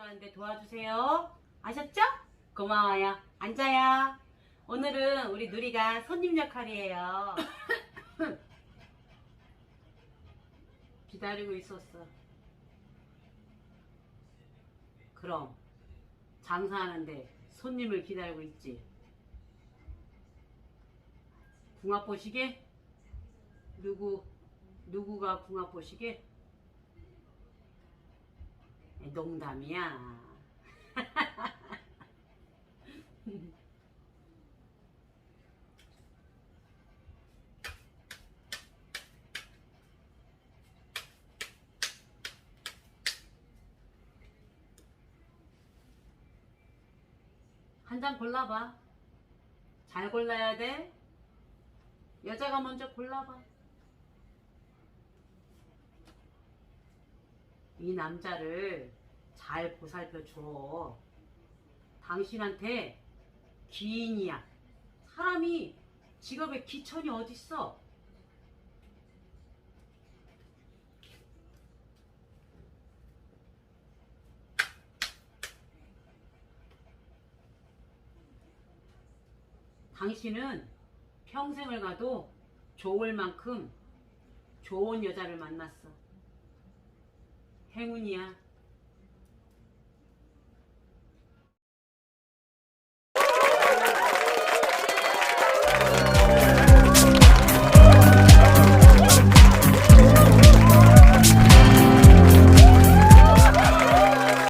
가는데 도와주세요. 아셨죠? 고마워요. 앉아요. 오늘은 우리 누리가 손님 역할이에요. 기다리고 있었어. 그럼 장사하는데 손님을 기다리고 있지. 궁합 보시게? 누구 누구가 궁합 보시게? 농담이야. 한 장 골라봐. 잘 골라야 돼. 여자가 먼저 골라봐. 이 남자를 잘 보살펴 줘. 당신한테 기인이야. 사람이 직업에 기천이 어딨어? 당신은 평생을 가도 좋을 만큼 좋은 여자를 만났어. 행운이야.